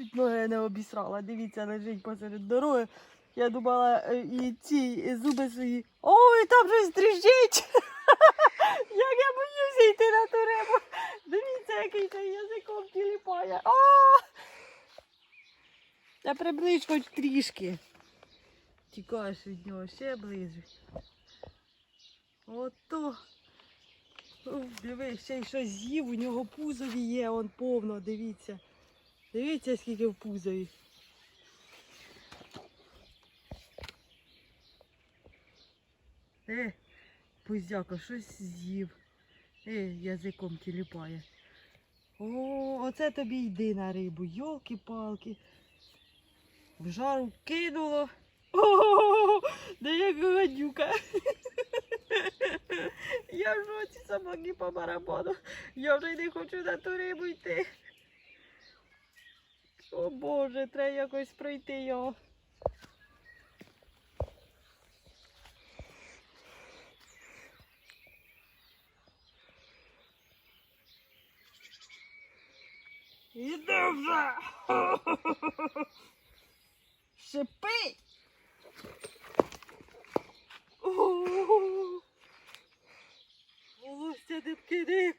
чуть ноги не обісрала. Дивіться, лежить посеред дороги. Я думала, е, і ці зуби свої. Ой, там щось дріжджить. Як я боюся йти на ту рибу. Дивіться, який цей язиком тіліпає. А! Та приблизь хоч трішки. Тікаєш від нього ще ближче. Ото. Ух, Диви, ще й щось з'їв, у нього пузові є, он повно, дивіться. Дивіться, скільки в пузові. Е, пузяка, щось з'їв. Е, язиком тіліпає. О, оце тобі йди на рибу, йолки-палки. В жару кинуло. О, да як гадюка. Я в жоці собаки по барабану. Я вже не хочу на ту рибу йти. О Боже, треба якось пройти його. Іди вже! Шипи! Волосся не вкиди,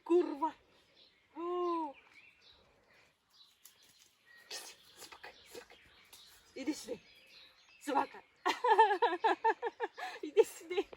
いいですね。つばか。いいですね。